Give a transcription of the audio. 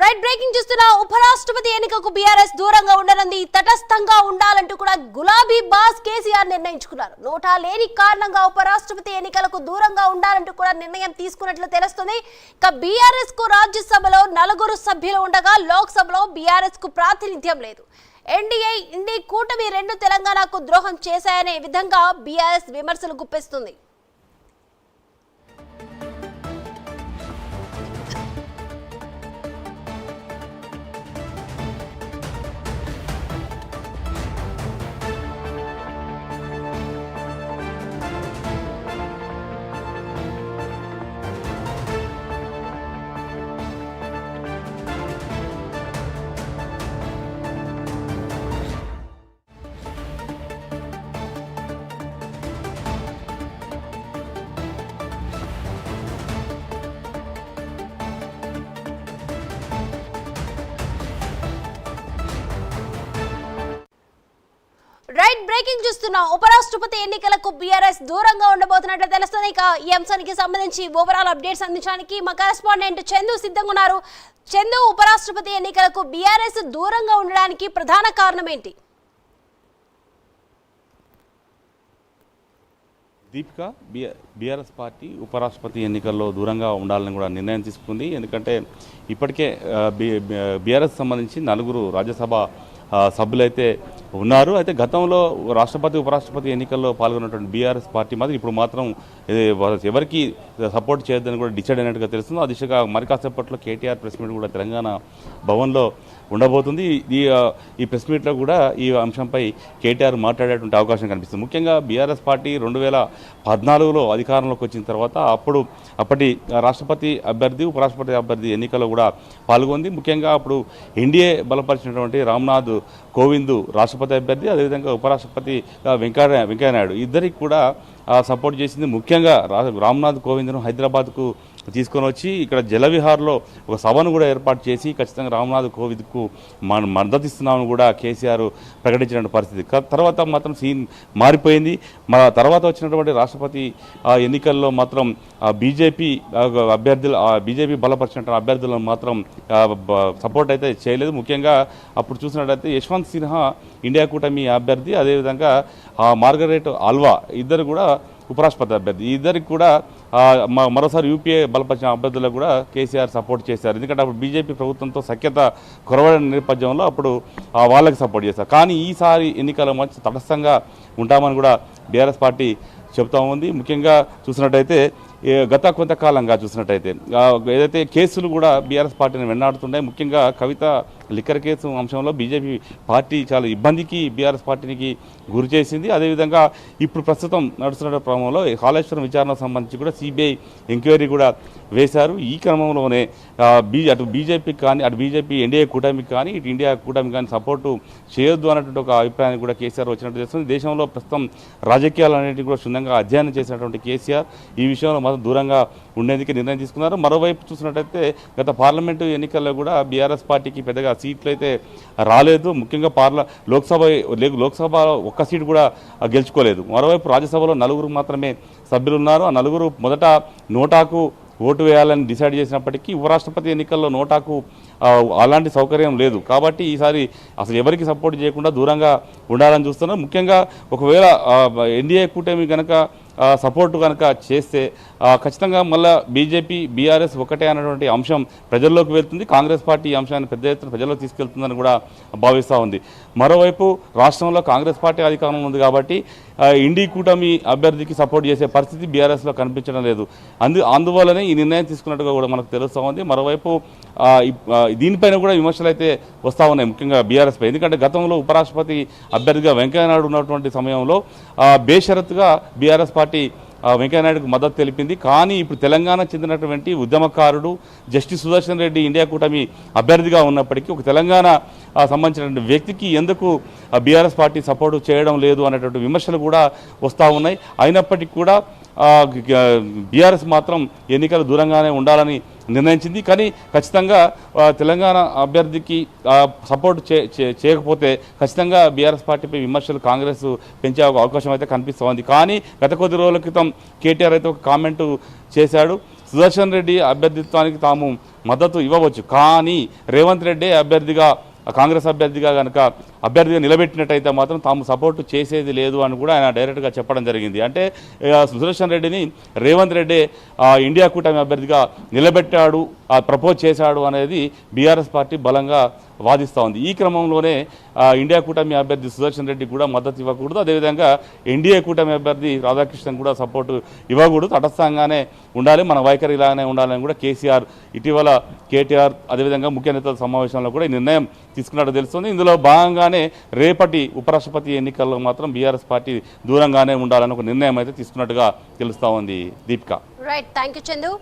Right breaking చూస్తున్న ఉపరాష్ట్రపతి ఎన్నికకు బీఆర్ఎస్ దూరంగా ఉండనుంది తటస్థంగా ఉండాలంటూ కూడా గులాబీ బాస్ కేసీఆర్ నిర్ణయించుకున్నారు. నోటా లేని కారణంగా ఉపరాష్ట్రపతి ఎన్నికలకు దూరంగా ఉండాలంటూ కూడా నిర్ణయం తీసుకున్నట్లు తెలుస్తుంది. ఇక బీఆర్ఎస్కు రాజ్యసభలో నలుగురు సభ్యులు ఉండగా లోక్సభలో బీఆర్ఎస్కు ప్రాతినిధ్యం లేదు. ఎన్డీఏ ఇండి కూటమి రెండు తెలంగాణకు ద్రోహం చేశాయనే విధంగా బీఆర్ఎస్ విమర్శలు గుప్పిస్తుంది. రైట్ బ్రేకింగ్ చూస్తున్నాం ఉపరాష్ట్రపతి ఎన్నికలకు బీఆర్ఎస్ దూరంగా ఉండబోతున్నట్లు తెలుస్తుంది. ఇక ఈ అంశానికి సంబంధించి ఓవరాల్ అప్డేట్స్ అందించడానికి మా కరెస్పాండెంట్ చందు సిద్ధంగా ఉన్నారు. చందు ఉపరాష్ట్రపతి ఎన్నికలకు బీఆర్ఎస్ దూరంగా ఉండడానికి ప్రధాన కారణం ఏంటి? దీపిక బీఆర్ఎస్ పార్టీ ఉపరాష్ట్రపతి ఎన్నికల్లో దూరంగా ఉండాలని కూడా నిర్ణయం తీసుకుంది. ఎందుకంటే ఇప్పటికే బీఆర్ఎస్ సంబంధించి నలుగురు రాజ్యసభ సభ్యులైతే ఉన్నారు. అయితే గతంలో రాష్ట్రపతి ఉపరాష్ట్రపతి ఎన్నికల్లో పాల్గొన్నటువంటి బీఆర్ఎస్ పార్టీ మాత్రం ఇప్పుడు మాత్రం ఎవరికి సపోర్ట్ చేయొద్దని కూడా డిసైడ్ అయినట్టుగా తెలుస్తుంది. ఆ దిశగా మరి కాసేపట్లో కేటీఆర్ ప్రెస్ మీట్ కూడా తెలంగాణ భవన్లో ఉండబోతుంది. ఈ ఈ ప్రెస్ మీట్లో కూడా ఈ అంశంపై కేటీఆర్ మాట్లాడేటువంటి అవకాశం కనిపిస్తుంది. ముఖ్యంగా బీఆర్ఎస్ పార్టీ రెండు వేల పద్నాలుగులో అధికారంలోకి వచ్చిన తర్వాత అప్పుడు అప్పటి రాష్ట్రపతి అభ్యర్థి ఉపరాష్ట్రపతి అభ్యర్థి ఎన్నికల్లో కూడా పాల్గొంది. ముఖ్యంగా అప్పుడు ఎన్డీఏ బలపరిచినటువంటి రామ్నాథ్ కోవింద్ రాష్ట్రపతి అభ్యర్థి అదేవిధంగా ఉపరాష్ట్రపతి వెంకయ్య వెంకయ్యనాయుడు ఇద్దరికి కూడా సపోర్ట్ చేసింది. ముఖ్యంగా రామ్నాథ్ కోవింద్ను హైదరాబాద్కు తీసుకొని వచ్చి ఇక్కడ జలవిహార్లో ఒక సభను కూడా ఏర్పాటు చేసి ఖచ్చితంగా రామ్నాథ్ కోవింద్కు మన మద్దతిస్తున్నామని కూడా కేసీఆర్ ప్రకటించిన పరిస్థితి. తర్వాత మాత్రం సీన్ మారిపోయింది. మన తర్వాత వచ్చినటువంటి రాష్ట్రపతి ఆ, ఎన్నికల్లో మాత్రం బీజేపీ అభ్యర్థులు బీజేపీ బలపరిచినటువంటి అభ్యర్థులను మాత్రం సపోర్ట్ అయితే చేయలేదు. ముఖ్యంగా అప్పుడు చూసినట్టయితే యశ్వంత్ సిన్హా ఇండియా కూటమి అభ్యర్థి అదేవిధంగా ఆ, మార్గరెట్ ఆల్వా ఇద్దరు కూడా ఉపరాష్ట్రపతి అభ్యర్థి. ఇద్దరికి కూడా మరోసారి యూపీఏ బలపరిచిన అభ్యర్థులకు కూడా కేసీఆర్ సపోర్ట్ చేశారు. ఎందుకంటే అప్పుడు బీజేపీ ప్రభుత్వంతో సఖ్యత కొరవడిన నేపథ్యంలో అప్పుడు వాళ్ళకి సపోర్ట్ చేశారు. కానీ ఈసారి ఎన్నికల మధ్య తటస్థంగా ఉంటామని కూడా బీఆర్ఎస్ పార్టీ చెప్తా ఉంది. ముఖ్యంగా చూసినట్టయితే గత కొంతకాలంగా చూసినట్టయితే ఏదైతే కేసులు కూడా బీఆర్ఎస్ పార్టీని వెన్నాడుతున్నాయి ముఖ్యంగా కవిత లిక్కర్ కేసు అంశంలో బీజేపీ పార్టీ చాలా ఇబ్బందికి బీఆర్ఎస్ పార్టీకి గురి చేసింది. అదేవిధంగా ఇప్పుడు ప్రస్తుతం నడుస్తున్న క్రమంలో కాళేశ్వరం విచారణకు సంబంధించి కూడా సిబిఐ ఎంక్వైరీ కూడా వేశారు. ఈ క్రమంలోనే బీ అటు బీజేపీకి కానీ అటు బీజేపీ ఎన్డీఏ కూటమికి కానీ ఇటు ఇండియా కూటమికి కానీ సపోర్టు చేయొద్దు అన్నటువంటి ఒక అభిప్రాయాన్ని కూడా కేసీఆర్ వచ్చినట్టు తెలుస్తుంది. దేశంలో ప్రస్తుతం రాజకీయాలు అనేటివి కూడా క్షుణ్ణంగా అధ్యయనం చేసినటువంటి కేసీఆర్. ఈ విషయంలో మాత్రం దూరంగా ఉండేందుకు నిర్ణయం తీసుకున్నారు. మరోవైపు చూసినట్టయితే గత పార్లమెంటు ఎన్నికల్లో కూడా బీఆర్ఎస్ పార్టీకి పెద్దగా సీట్లు అయితే రాలేదు. ముఖ్యంగా పార్ల లోక్సభ లోక్సభ ఒక్క సీటు కూడా గెలుచుకోలేదు. మరోవైపు రాజ్యసభలో నలుగురు మాత్రమే సభ్యులు ఉన్నారు ఆ నలుగురు మొదట నోటాకు ఓటు వేయాలని డిసైడ్ చేసినప్పటికీ ఉపరాష్ట్రపతి ఎన్నికల్లో నోటాకు అలాంటి సౌకర్యం లేదు. కాబట్టి ఈసారి అసలు ఎవరికి సపోర్ట్ చేయకుండా దూరంగా ఉండాలని చూస్తున్నారు. ముఖ్యంగా ఒకవేళ ఎన్డీఏ కూటమి కనుక సపోర్ట్ కనుక చేస్తే ఖచ్చితంగా మళ్ళీ బీజేపీ బీఆర్ఎస్ ఒకటే అన్నటువంటి అంశం ప్రజల్లోకి వెళ్తుంది. కాంగ్రెస్ పార్టీ ఈ అంశాన్ని పెద్ద ఎత్తున ప్రజల్లోకి తీసుకెళ్తుందని కూడా భావిస్తూ ఉంది. మరోవైపు రాష్ట్రంలో కాంగ్రెస్ పార్టీ అధికారంలో ఉంది కాబట్టి ఇండి కూటమి అభ్యర్థికి సపోర్ట్ చేసే పరిస్థితి బీఆర్ఎస్లో కనిపించడం లేదు. అందు అందువల్లనే ఈ నిర్ణయం తీసుకున్నట్టుగా కూడా మనకు తెలుస్తూ ఉంది. మరోవైపు దీనిపైన కూడా విమర్శలు అయితే వస్తూ ఉన్నాయి ముఖ్యంగా బీఆర్ఎస్పై ఎందుకంటే గతంలో ఉపరాష్ట్రపతి అభ్యర్థిగా వెంకయ్యనాయుడు ఉన్నటువంటి సమయంలో బేషరత్గా బీఆర్ఎస్ పార్టీ పార్టీ వెంకయ్యనాయుడుకు మద్దతు తెలిపింది. కానీ ఇప్పుడు తెలంగాణ చెందినటువంటి ఉద్యమకారుడు జస్టిస్ సుదర్శన్ రెడ్డి ఇండియా కూటమి అభ్యర్థిగా ఉన్నప్పటికీ ఒక తెలంగాణ సంబంధించినటువంటి వ్యక్తికి ఎందుకు బీఆర్ఎస్ పార్టీ సపోర్టు చేయడం లేదు అనేటువంటి విమర్శలు కూడా వస్తూ ఉన్నాయి. అయినప్పటికీ కూడా బీఆర్ఎస్ మాత్రం ఎన్నికలు దూరంగానే ఉండాలని నిర్ణయించింది. కానీ ఖచ్చితంగా తెలంగాణ అభ్యర్థికి సపోర్ట్ చే చే- చేయకపోతే ఖచ్చితంగా బీఆర్ఎస్ పార్టీపై విమర్శలు కాంగ్రెస్ పెంచే అవకాశం అయితే కనిపిస్తోంది. కానీ గత కొద్ది రోజుల క్రితం కేటీఆర్ అయితే ఒక కామెంట్ చేశాడు. సుదర్శన్ రెడ్డి అభ్యర్థిత్వానికి తాము మద్దతు ఇవ్వవచ్చు. కానీ రేవంత్ రెడ్డి అభ్యర్థిగా కాంగ్రెస్ అభ్యర్థిగా కనుక అభ్యర్థిగా నిలబెట్టినట్టయితే మాత్రం తాము సపోర్ట్ చేసేది లేదు అని కూడా ఆయన డైరెక్ట్గా చెప్పడం జరిగింది. అంటే సుదర్శన్ రెడ్డిని రేవంత్ రెడ్డి ఇండియా కూటమి అభ్యర్థిగా నిలబెట్టాడు ఆ, ప్రపోజ్ చేశాడు అనేది బీఆర్ఎస్ పార్టీ బలంగా వాదిస్తూ ఉంది. ఈ క్రమంలోనే ఇండియా కూటమి అభ్యర్థి సుదర్శన్ రెడ్డి కూడా మద్దతు ఇవ్వకూడదు. అదేవిధంగా ఎన్డీఏ కూటమి అభ్యర్థి రాధాకృష్ణన్ కూడా సపోర్టు ఇవ్వకూడదు. తటస్థంగానే ఉండాలి. మన వైఖరి ఇలాగానే ఉండాలని కూడా కేసీఆర్ ఇటీవల కేటీఆర్ అదేవిధంగా ముఖ్య నేతల సమావేశంలో కూడా ఈ నిర్ణయం తీసుకున్నట్టు తెలుస్తుంది. ఇందులో భాగంగానే రేపటి ఉపరాష్ట్రపతి ఎన్నికల్లో మాత్రం బీఆర్ఎస్ పార్టీ దూరంగానే ఉండాలని ఒక నిర్ణయం అయితే తీసుకున్నట్టుగా తెలుస్తూ ఉంది Deepika. Right thank you Chandu